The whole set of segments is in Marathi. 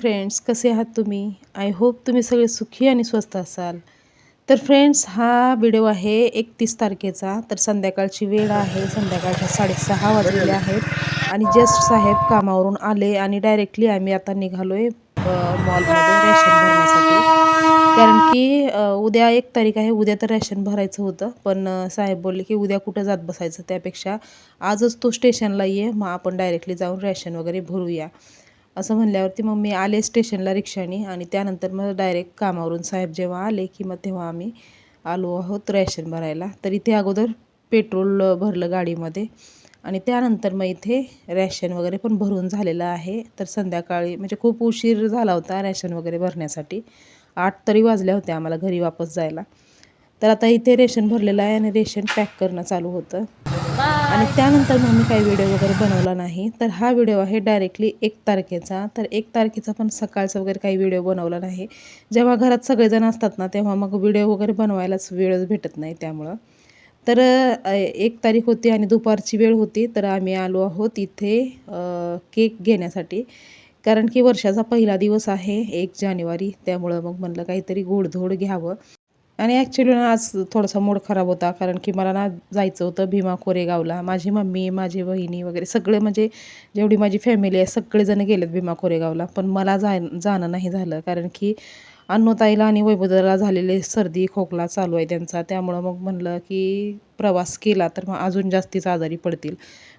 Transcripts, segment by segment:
फ्रेंड्स कसे आहात तुम्ही? आय होप तुम्ही सगळे सुखी आणि स्वस्त असाल. तर फ्रेंड्स हा व्हिडिओ आहे एकतीस तारखेचा. तर संध्याकाळची वेळ आहे. संध्याकाळच्या साडेसहा वाजलेले आहेत. आणि जस्ट साहेब कामावरून आले आणि डायरेक्टली आम्ही आता निघालो आहे मॉलमध्ये रॅशन भरण्यासाठी. कारण की उद्या एक तारीख आहे. उद्या तर रॅशन भरायचं होतं. पण साहेब बोलले की उद्या कुठं जात बसायचं त्यापेक्षा आजच तो स्टेशनला ये. मग आपण डायरेक्टली जाऊन रॅशन वगैरे भरूया. असं म्हणल्यावरती मग मी आले स्टेशनला रिक्षाने आणि त्यानंतर मग डायरेक्ट कामावरून साहेब जेव्हा आले की मग तेव्हा आम्ही आलो आहोत रॅशन भरायला. तर इथे अगोदर पेट्रोल भरलं गाडीमध्ये आणि त्यानंतर मग इथे रॅशन वगैरे पण भरून झालेलं आहे. तर संध्याकाळी म्हणजे खूप उशीर झाला होता रॅशन वगैरे भरण्यासाठी. आठ तरी वाजल्या होत्या आम्हाला घरी वापस जायला. तर आता इथे रेशन भरलेलं आहे आणि रेशन पॅक करणं चालू होतं. आणि त्यानंतर मग मी काही व्हिडिओ वगैरे बनवला नाही. तर हा व्हिडिओ आहे डायरेक्टली एक तारखेचा. तर एक तारखेचा पण सकाळचा वगैरे काही व्हिडिओ बनवला नाही. जेव्हा घरात सगळेजण असतात ना तेव्हा मग व्हिडिओ वगैरे बनवायलाच वेळच भेटत नाही त्यामुळं. तर एक तारीख होती आणि दुपारची वेळ होती. तर आम्ही आलो आहोत इथे केक घेण्यासाठी. कारण की वर्षाचा पहिला दिवस आहे एक जानेवारी. त्यामुळं मग म्हणलं काहीतरी गोडधोड घ्यावं. आणि ॲक्च्युली ना आज थोडासा मूड खराब होता कारण की मला ना जायचं होतं भीमा कोरेगावला. माझी मम्मी माझी बहिणी वगैरे सगळे म्हणजे जेवढी माझी फॅमिली आहे सगळेजण गेलेत भीमा कोरेगावला. पण मला जाय जाणं नाही झालं कारण की अन्नताईला आणि वैभवदाला झालेले सर्दी खोकला चालू आहे त्यांचा. त्यामुळं मग म्हणलं की प्रवास केला तर मग अजून जास्तीच आजारी पडतील.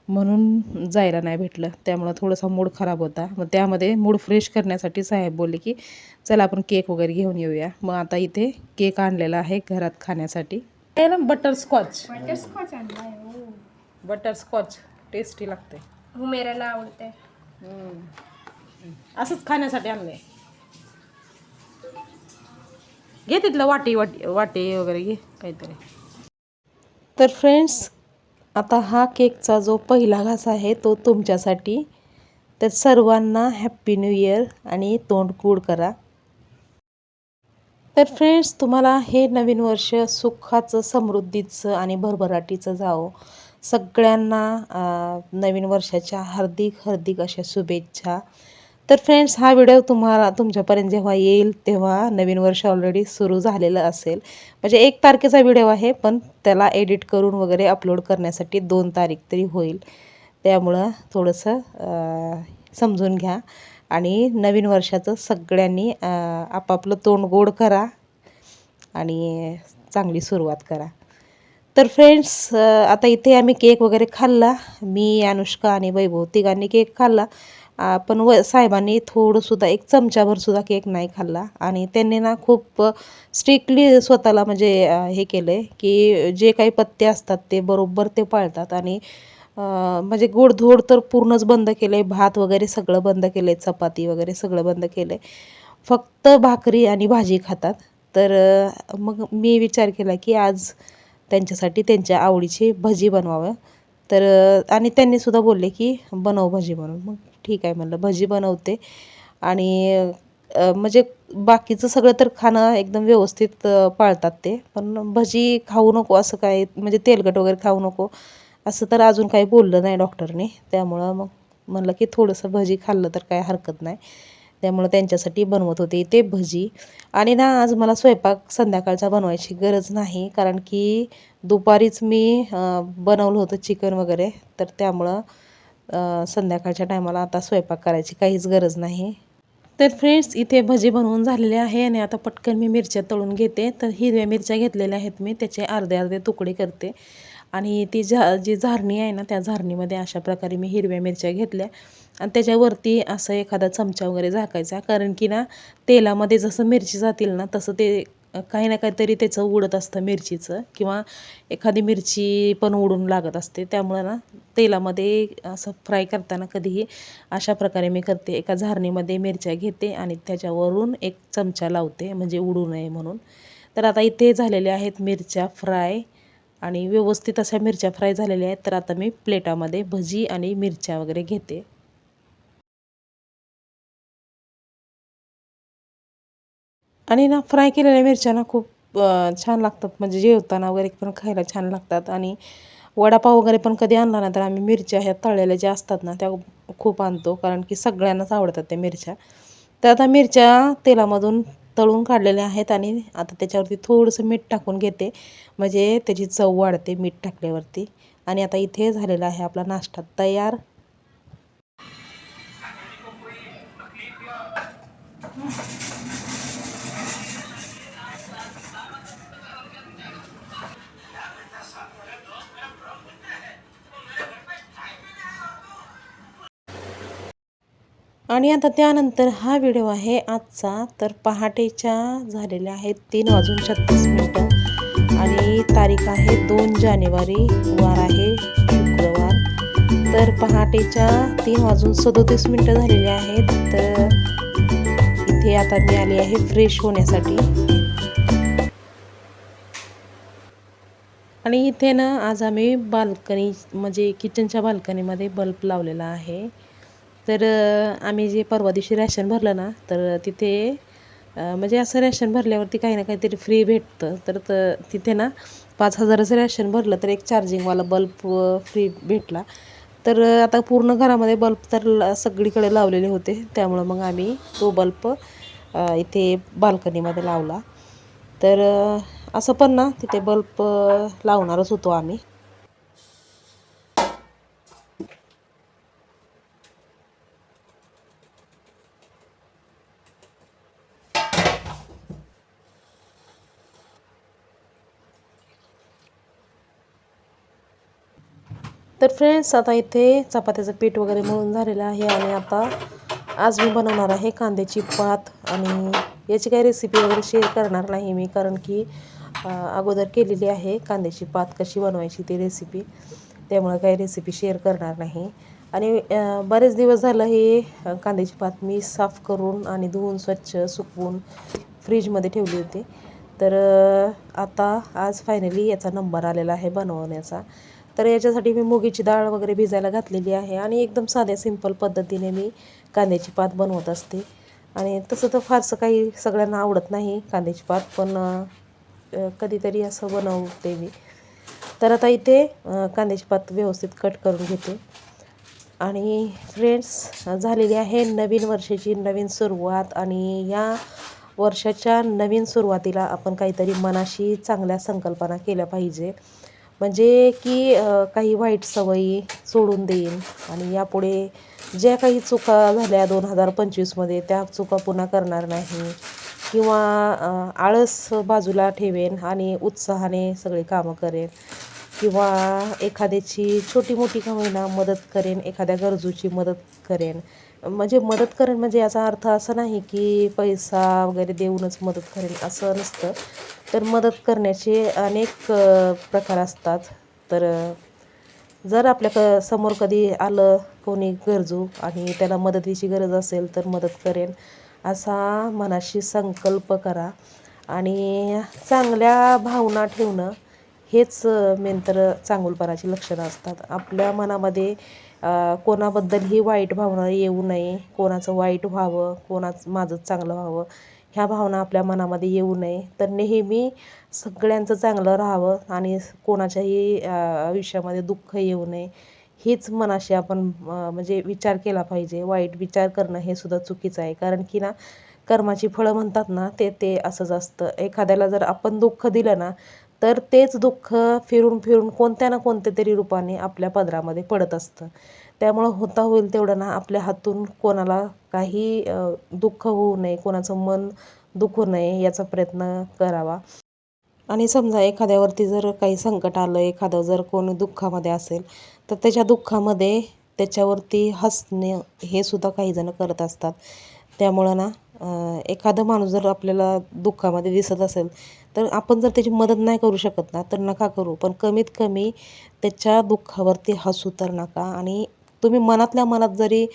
म्हणून जायला नाही भेटलं. त्यामुळं थोडासा मूड खराब होता. मग त्यामध्ये मूड फ्रेश करण्यासाठी साहेब बोलले की चला आपण केक वगैरे घेऊन येऊया. मग आता इथे केक आणलेला आहे घरात खाण्यासाठी. ना बटरस्कॉच बटरस्कॉच आणला आहे हो. बटरस्कॉच टेस्टी लागते हुमेराला आवडते असंच खाण्यासाठी आणलंय. घे तिथलं वाटी वाटी वाटी वगैरे घे काहीतरी. तर फ्रेंड्स आता हा केकचा जो पहिला घास आहे तो तुमच्यासाठी. तर सर्वांना हॅप्पी न्यू इयर आणि तोंड कूड करा. तर फ्रेंड्स तुम्हाला हे नवीन वर्ष सुखाचं समृद्धीचं आणि भरभराटीचं जावं. सगळ्यांना नवीन वर्षाच्या हार्दिक हार्दिक अशा शुभेच्छा. तर फ्रेंड्स हा व्हिडिओ तुम्हाला तुमच्यापर्यंत जेव्हा येईल तेव्हा नवीन वर्ष ऑलरेडी सुरू झालेलं असेल. म्हणजे एक तारखेचा व्हिडिओ आहे पण त्याला एडिट करून वगैरे अपलोड करण्यासाठी दोन तारीख तरी होईल. त्यामुळं थोडंसं समजून घ्या. आणि नवीन वर्षाचं सगळ्यांनी आपापलं तोंड गोड करा आणि चांगली सुरुवात करा. तर फ्रेंड्स आता इथे आम्ही केक वगैरे खाल्ला. मी अनुष्का आणि वैभव तिघांनी केक खाल्ला. पण व साहेबांनी थोडंसुद्धा एक चमच्याभरसुद्धा केक नाही खाल्ला. आणि त्यांनी ना खूप स्ट्रिक्टली स्वतःला म्हणजे हे केलं आहे की जे काही पत्ते असतात ते बरोबर ते पाळतात. आणि म्हणजे गोडधोड तर पूर्णच बंद केलं. आहे भात वगैरे सगळं बंद केलं. आहे चपाती वगैरे सगळं बंद केलं. आहे फक्त भाकरी आणि भाजी खातात. तर मग मी विचार केला की आज त्यांच्यासाठी त्यांच्या आवडीची भजी बनवावं. तर आणि त्यांनी सुद्धा बोलले की बनव भजी म्हणून. मग ठीक आहे म्हणलं. भजी बनवते. आणि म्हणजे बाकीचं सगळं तर खाणं एकदम व्यवस्थित पाळतात ते. पण भजी खाऊ नको असं काय म्हणजे तेलकट वगैरे खाऊ नको असं तर अजून काही बोललं नाही डॉक्टरने. त्यामुळं मग म्हणलं की थोडंसं भजी खाल्लं तर काय हरकत नाही. त्यामुळं त्यांच्यासाठी बनवत होते ते भजी. आणि ना आज मला स्वयंपाक संध्याकाळचा बनवायची गरज नाही. कारण की दुपारीच मी बनवलं होतं चिकन वगैरे. तर त्यामुळं संध्याकाळच्या टायमाला आता स्वयंपाक करायची काहीच गरज नाही. तर फ्रेंड्स इथे भजी बनवून झालेले आहे आणि आता पटकन मी मिरच्या तळून घेते. तर हिरव्या मिरच्या घेतलेल्या आहेत मी त्याचे अर्धे अर्धे तुकडे करते. आणि ती झा जी झारणी आहे ना त्या झारणीमध्ये अशा प्रकारे मी हिरव्या मिरच्या घेतल्या. आणि त्याच्यावरती असं एखादा चमचा वगैरे झाकायचा. कारण की ना तेलामध्ये जसं मिरची जातील ना तसं ते काही ना काहीतरी त्याचं उडत असतं मिरचीचं किंवा एखादी मिरची पण उडून लागत असते. त्यामुळं ना तेलामध्ये असं फ्राय करताना कधीही अशा प्रकारे मी करते. एका झारणीमध्ये मिरच्या घेते आणि त्याच्यावरून एक चमचा लावते म्हणजे उडू नये म्हणून. तर आता इथे झालेल्या आहेत मिरच्या फ्राय आणि व्यवस्थित अशा मिरच्या फ्राय झालेल्या आहेत. तर आता मी प्लेटामध्ये भजी आणि मिरच्या वगैरे घेते. आणि ना फ्राय केलेल्या मिरच्या ना खूप छान लागतात. म्हणजे जेवताना वगैरे पण खायला छान लागतात. आणि वडापाव वगैरे पण कधी आणला ना तर आम्ही मिरच्या ह्या तळलेल्या ज्या असतात ना त्या खूप आणतो. कारण की सगळ्यांनाच आवडतात त्या मिरच्या. तर आता मिरच्या तेलामधून तळून काढलेल्या आहेत आणि आता त्याच्यावरती थोडंसं मीठ टाकून घेते. म्हणजे त्याची चव वाढते मीठ टाकल्यावरती. आणि आता इथे झालेला आहे आपला नाश्ता तयार. आणि आता त्यानंतर हा व्हिडिओ आहे आजचा. तर पहाटेच्या झालेल्या आहेत तीन वाजून छत्तीस मिनटं. आणि तारीख आहे दोन जानेवारी. वार आहे शुक्रवार. तर पहाटेच्या तीन वाजून सदोतीस मिनटं झालेली आहेत. तर इथे आता मी आली आहे फ्रेश होण्यासाठी. आणि इथे ना आज आम्ही बाल्कनी म्हणजे किचनच्या बाल्कनीमध्ये बल्ब लावलेला आहे. तर आम्ही जे परवा दिवशी रॅशन भरलं ना तर तिथे म्हणजे असं रॅशन भरल्यावरती काही ना काहीतरी फ्री भेटतं. तर तर तिथे ना पाच हजाराचं रॅशन भरलं तर एक चार्जिंगवाला बल्ब फ्री भेटला. तर आता पूर्ण घरामध्ये बल्ब तर सगळीकडे लावलेले होते. त्यामुळं मग आम्ही तो बल्ब इथे बाल्कनीमध्ये लावला. तर असं पण ना तिथे बल्ब लावणारच होतो आम्ही. तर फ्रेंड्स आता इथे चपात्याचं पीठ वगैरे मळून झालेलं आहे आणि आता आज मी बनवणार आहे कांद्याची पात आणि याची काही रेसिपी वगैरे शेअर करणार नाही मी कारण की अगोदर केलेली आहे कांद्याची पात कशी बनवायची ती रेसिपी त्यामुळे काही रेसिपी शेअर करणार नाही. आणि बरेच दिवस झालं हे कांद्याची पात मी साफ करून आणि धुवून स्वच्छ सुकवून फ्रीजमध्ये ठेवली होती. तर आता आज फायनली याचा नंबर आलेला आहे बनवण्याचा. तर याच्यासाठी मी मुगीची डाळ वगैरे भिजायला घातलेली आहे आणि एकदम साध्या सिंपल पद्धतीने मी कांद्याची पात बनवत असते. आणि तसं तर फारसं काही सगळ्यांना आवडत नाही कांद्याची पात पण कधीतरी असं बनवते मी. तर आता इथे कांद्याची पात व्यवस्थित कट करून घेते. आणि फ्रेंड्स झालेली आहे नवीन वर्षाची नवीन सुरुवात आणि या वर्षाच्या नवीन सुरुवातीला आपण काहीतरी मनाशी चांगल्या संकल्पना केल्या पाहिजे. म्हणजे की काही वाईट सवयी सोडून देईन. आणि यापुढे ज्या काही चुका झाल्या दोन हजार पंचवीसमध्ये त्या चुका पुन्हा करणार नाही. किंवा आळस बाजूला ठेवेन आणि उत्साहाने सगळे कामं करेन. किंवा एखाद्याची छोटी मोठी का होईना मदत करेन एखाद्या गरजूची मदत करेन. म्हणजे मदत करेन म्हणजे याचा अर्थ असा नाही की पैसा वगैरे देऊनच मदत करेन असं नसतं. तर मदत करण्याचे अनेक प्रकार असतात. तर जर आपल्या क समोर कधी आलं कोणी गरजू आणि त्याला मदतीची गरज असेल तर मदत करेन. असा मनाशी संकल्प करा आणि चांगल्या भावना ठेवणं हेच मेन तर चांगुलपणाची लक्षणं असतात. आपल्या मनामध्ये कोणाबद्दलही वाईट भावना येऊ नये. कोणाचं वाईट व्हावं कोणाचं माझं चांगलं व्हावं ह्या भावना आपल्या मनामध्ये येऊ नये. तर नेहमी सगळ्यांचं चांगलं राहावं आणि कोणाच्याही आयुष्यामध्ये दुःख येऊ नये. हीच मनाशी आपण म्हणजे विचार केला पाहिजे. वाईट विचार करणं हे सुद्धा चुकीचं आहे. कारण की ना कर्माची फळं म्हणतात ना ते ते असंच असतं. एखाद्याला जर आपण दुःख दिलं ना तर तेच दुःख फिरून फिरून कोणत्या ना कोणत्या तरी रूपाने आपल्या पदरामध्ये पडत असतं. त्यामुळं होता होईल तेवढं ना आपल्या हातून कोणाला काही दुःख होऊ नये कोणाचं मन दुखू नये याचा प्रयत्न करावा. आणि समजा एखाद्यावरती जर काही संकट आलं एखादं जर कोणी दुःखामध्ये असेल तर त्याच्या दुःखामध्ये त्याच्यावरती हसणे हे सुद्धा काही जण करत असतात. त्यामुळं ना एखादं माणूस जर आपल्याला दुःखामध्ये दिसत असेल तर आपण जर त्याची मदत नाही करू शकत ना तर नका करू. पण कमीत कमी त्याच्या दुःखावरती हसू तर नका. आणि तुम्ही मनातल्या मनात जरी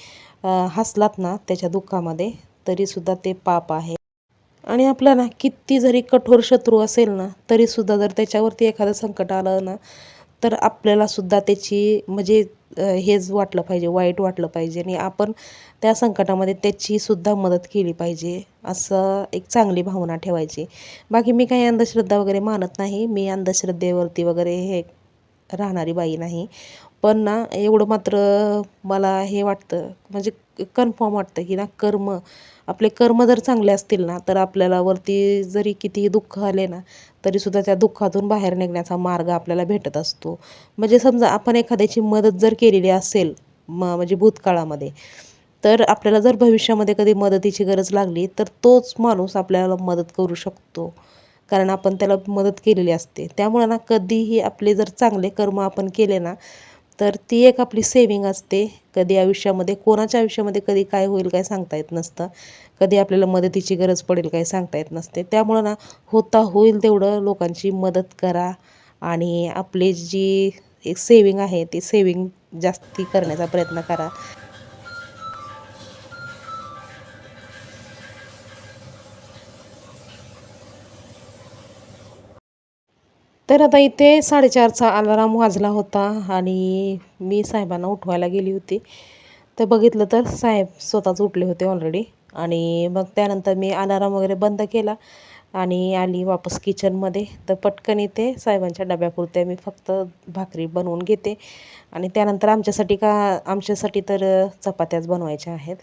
हसलात ना त्याच्या दुःखामध्ये तरीसुद्धा ते पाप आहे. आणि आपला ना किती जरी कठोर शत्रू असेल ना तरीसुद्धा जर त्याच्यावरती एखादं संकट आलं ना तर आपल्यालासुद्धा त्याची म्हणजे हेच वाटलं पाहिजे वाईट वाटलं पाहिजे आणि आपण त्या संकटामध्ये त्याचीसुद्धा मदत केली पाहिजे असं एक चांगली भावना ठेवायची. बाकी मी काही अंधश्रद्धा वगैरे मानत नाही. मी अंधश्रद्धेवरती वगैरे हे राहणारी बाई नाही. पण ना एवढं मात्र मला हे वाटतं म्हणजे कन्फर्म वाटतं की ना कर्म आपले कर्म जर चांगले असतील ना तर आपल्याला वरती जरी कितीही दुःख आले ना तरीसुद्धा त्या दुःखातून बाहेर निघण्याचा मार्ग आपल्याला भेटत असतो. म्हणजे समजा आपण एखाद्याची मदत जर केलेली असेल म म्हणजे भूतकाळामध्ये तर आपल्याला जर भविष्यामध्ये कधी मदतीची गरज लागली तर तोच माणूस आपल्याला मदत करू शकतो. कारण आपण त्याला मदत केलेली असते. त्यामुळं ना कधीही आपले जर चांगले कर्म आपण केले ना तर ती एक आपली सेविंग असते. कधी आयुष्यामध्ये कोणाच्या आयुष्यामध्ये कधी काय होईल काय सांगता येत नसतं. कधी आपल्याला मदतीची गरज पडेल काय सांगता येत नसते. त्यामुळं ना होता होईल तेवढं लोकांची मदत करा आणि आपली जी एक सेविंग आहे ती सेविंग जास्ती करण्याचा प्रयत्न करा. तर आता इथे साडेचारचा अलाराम वाजला होता आणि मी साहेबांना उठवायला गेली होती. तर बघितलं तर साहेब स्वतःच उठले होते ऑलरेडी आणि मग त्यानंतर मी अलाराम वगैरे बंद केला आणि आली वापस किचनमध्ये तर पटकन इथे साहेबांच्या डब्यापुरत्या मी फक्त भाकरी बनवून घेते. आणि त्यानंतर आमच्यासाठी का आमच्यासाठी तर चपात्याच बनवायच्या आहेत.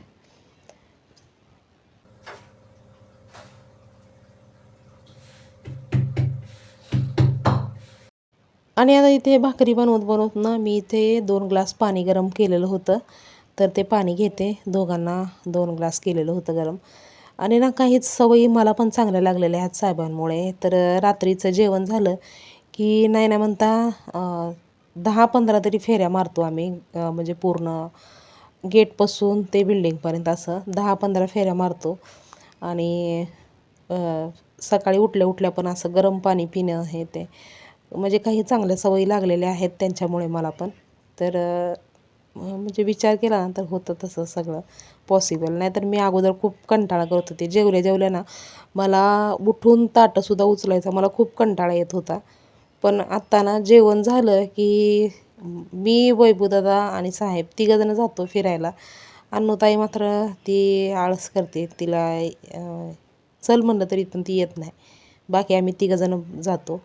आणि आता इथे भाकरी बनवत बनवत ना मी इथे दोन ग्लास पाणी गरम केलेलं होतं. तर ते पाणी घेते. दोघांना दोन ग्लास केलेलं होतं गरम. आणि ना काहीच सवयी मला पण चांगल्या लागलेल्या आहेत साहेबांमुळे. तर रात्रीचं जेवण झालं की नाही नाही म्हणता दहा पंधरा तरी फेऱ्या मारतो आम्ही. म्हणजे पूर्ण गेटपासून ते बिल्डिंगपर्यंत असं दहा पंधरा फेऱ्या मारतो. आणि सकाळी उठल्या उठल्या पण असं गरम पाणी पिणं हे ते. म्हणजे काही चांगल्या सवयी लागलेल्या आहेत त्यांच्यामुळे मला पण. तर म्हणजे विचार केला तर होतं तसं सगळं पॉसिबल नाहीतर मी अगोदर खूप कंटाळा करत होते. जेवल्या जेवल्या ना मला उठून ताटंसुद्धा उचलायचा मला खूप कंटाळा येत होता. पण आत्ता ना जेवण झालं की मी वैभूदादा आणि साहेब तिघंजणं जातो फिरायला. अन्नूताई मात्र ती आळस करते. तिला चल म्हणलं तरी पण ती येत नाही. बाकी आम्ही तिघंजणं जातो.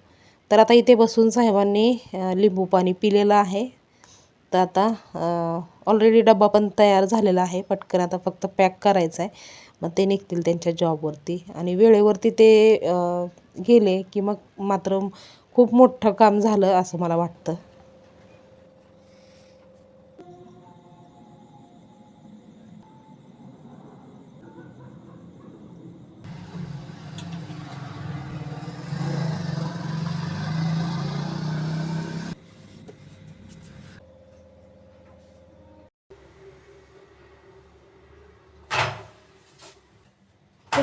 तर आता इथे बसून साहेबांनी लिंबू पाणी पिलेलं आहे. तर आता ऑलरेडी डबा पण तयार झालेला आहे. पटकन आता फक्त पॅक करायचं आहे. मग ते निघतील त्यांच्या जॉबवरती आणि वेळेवरती ते गेले की मग मात्र खूप मोठं काम झालं असं मला वाटतं तर